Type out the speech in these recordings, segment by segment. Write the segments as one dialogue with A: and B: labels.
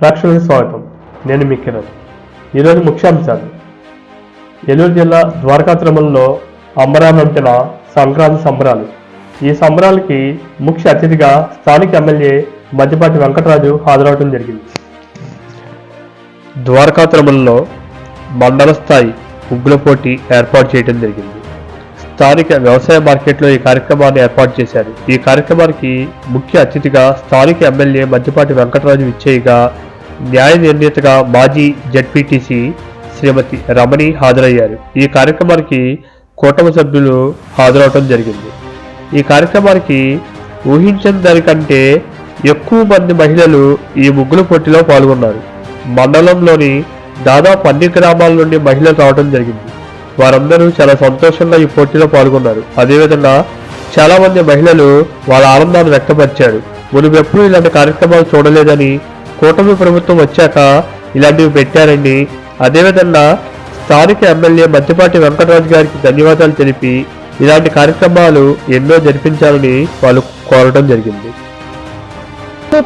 A: ప్రేక్షకులకు స్వాగతం. నేను మీ కిరణ్. ఈరోజు ముఖ్యాంశాలు. ఏలూరు జిల్లా ద్వారకా తిరుమలలో అంబరానంటిన సంక్రాంతి సంబరాలు. ఈ సంబరాలకి ముఖ్య అతిథిగా స్థానిక ఎమ్మెల్యే మధ్యపాటి వెంకటరాజు హాజరవడం జరిగింది. ద్వారకా తిరుమలలో మండల స్థాయి ముగ్గుల పోటీ ఏర్పాటు చేయడం జరిగింది. స్థానిక వ్యవసాయ మార్కెట్లో ఈ కార్యక్రమాన్ని ఏర్పాటు చేశారు. ఈ కార్యక్రమానికి ముఖ్య అతిథిగా స్థానిక ఎమ్మెల్యే మధ్యపాటి వెంకటరాజు విచ్చేయగా న్యాయ నిర్ణేతగా మాజీ జడ్పీటీసీ శ్రీమతి రమణి హాజరయ్యారు. ఈ కార్యక్రమానికి కూటమి సభ్యులు హాజరవటం జరిగింది. ఈ కార్యక్రమానికి ఊహించిన దానికంటే ఎక్కువ మంది మహిళలు ఈ ముగ్గుల పోటీలో పాల్గొన్నారు. మండలంలోని దాదాపు అన్ని గ్రామాల నుండి మహిళలు రావడం జరిగింది. వారందరూ చాలా సంతోషంగా ఈ పోటీలో పాల్గొన్నారు. అదేవిధంగా చాలా మంది మహిళలు వాళ్ళ ఆనందాన్ని వ్యక్తపరిచారు. మునుపెప్పుడు ఇలాంటి కార్యక్రమాలు చూడలేదని కూటమి ప్రభుత్వం వచ్చాక ఇలాంటివి పెట్టారని అదేవిధంగా స్థానిక ఎమ్మెల్యే మధ్యపాటి వెంకటరాజు గారికి ధన్యవాదాలు తెలిపి ఇలాంటి కార్యక్రమాలు ఎన్నో జరిపించాలని వాళ్ళు కోరడం జరిగింది.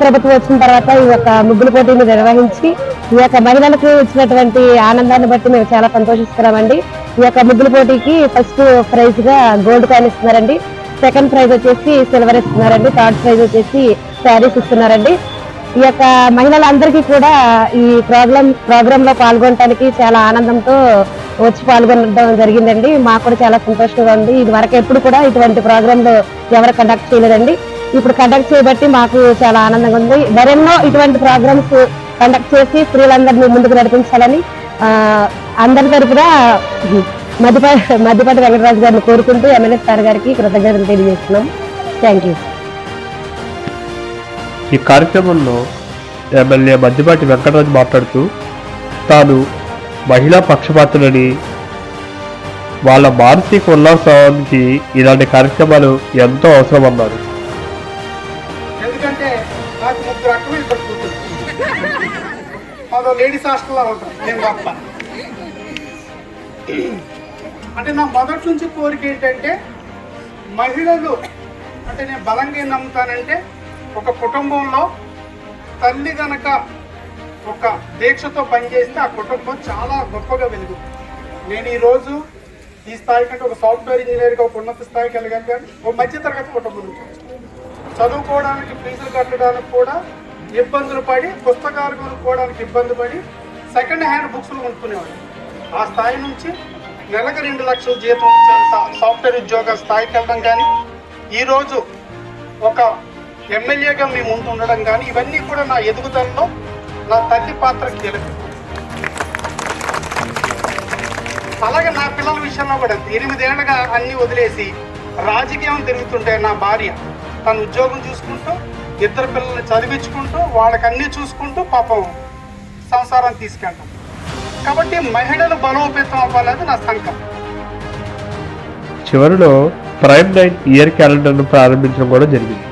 B: ప్రభుత్వం వచ్చిన తర్వాత ఈ యొక్క ముగ్గులు పోటీని నిర్వహించి ఈ యొక్క మహిళలకు ఇచ్చినటువంటి ఆనందాన్ని బట్టి మేము చాలా సంతోషిస్తున్నామండి. ఈ యొక్క ముగ్గుల పోటీకి ఫస్ట్ ప్రైజ్గా గోల్డ్ కాయిన్ ఇస్తున్నారండి. సెకండ్ ప్రైజ్ వచ్చేసి సిల్వర్ ఇస్తున్నారండి. థర్డ్ ప్రైజ్ వచ్చేసి శారీస్ ఇస్తున్నారండి. ఈ యొక్క మహిళలందరికీ కూడా ఈ ప్రోగ్రామ్ ప్రోగ్రామ్లో పాల్గొనడానికి చాలా ఆనందంతో వచ్చి పాల్గొనడం జరిగిందండి. మాకు కూడా చాలా సంతోషంగా ఉంది. ఇది వరకు ఎప్పుడు కూడా ఇటువంటి ప్రోగ్రామ్లో ఎవరు కండక్ట్ చేయలేదండి. ఇప్పుడు కండక్ట్ చేయబట్టి మాకు చాలా ఆనందంగా ఉంది. మరెన్నో ఇటువంటి ప్రోగ్రామ్స్ కండక్ట్ చేసి స్త్రీలందరినీ ముందుకు నడిపించాలని అందరి తరపున మధ్యపాటి మధ్యపాటి వెంకటరాజు గారిని కోరుకుంటూ ఎమ్మెల్యే సార్ గారికి కృతజ్ఞతలు తెలియజేస్తున్నాం. Thank you.
A: ఈ కార్యక్రమంలో ఎమ్మెల్యే మద్దిపాటి వెంకటరాజు మాట్లాడుతూ తాను మహిళా పక్షపాతులని వాళ్ళ మానసిక ఉల్లాసానికి ఇలాంటి కార్యక్రమాలు ఎంతో అవసరమన్నారు.
C: ఎందుకంటే నాకు ముగ్గురు అక్కలు లేడీస్ హాస్టల్లో నేను గొప్ప అంటే నా మొదటి నుంచి కోరిక ఏంటంటే మహిళలు అంటే నేను బలంగా ఏం నమ్ముతానంటే ఒక కుటుంబంలో తల్లి గనక ఒక దీక్షతో పనిచేస్తే ఆ కుటుంబం చాలా గొప్పగా వెలుగు. నేను ఈరోజు ఈ స్థాయి కంటే ఒక సాఫ్ట్వేర్ ఇంజనీర్గా ఒక ఉన్నత స్థాయికి వెళ్ళగాను కానీ ఒక మధ్యతరగతి కుటుంబం చదువుకోవడానికి ఫీజులు కట్టడానికి కూడా ఇబ్బందులు పడి పుస్తకాలు కొనుక్కోవడానికి ఇబ్బంది పడి సెకండ్ హ్యాండ్ బుక్స్లు కొనుక్కునేవాడు ఆ స్థాయి నుంచి నెలకు రెండు లక్షల జీతం వచ్చేంత సాఫ్ట్వేర్ ఉద్యోగ స్థాయికి వెళ్ళడం కానీ ఈరోజు ఒక ఎమ్మెల్యేగా మీ ముందు ఉండడం కానీ ఇవన్నీ కూడా నా ఎదుగుదలలో నా తల్లి పాత్ర కీలకం అలాగే నా పిల్లల విషయంలో కూడా ఎనిమిదేళ్ళగా అన్ని వదిలేసి రాజకీయం తిరుగుతుంటే నా భార్య తన ఉద్యోగం చూసుకుంటూ ఇద్దరు పిల్లల్ని చదివించుకుంటూ వాళ్ళకి అన్నీ చూసుకుంటూ పాపం సంసారం తీసుకెళ్తాం కాబట్టి మహిళలు బలోపేతం అవ్వాలనేది నా సంకల్పం.
A: చివరిలో ప్రైమ్ నైన్ ఇయర్ క్యాలెండర్ను ప్రారంభించడం కూడా జరిగింది.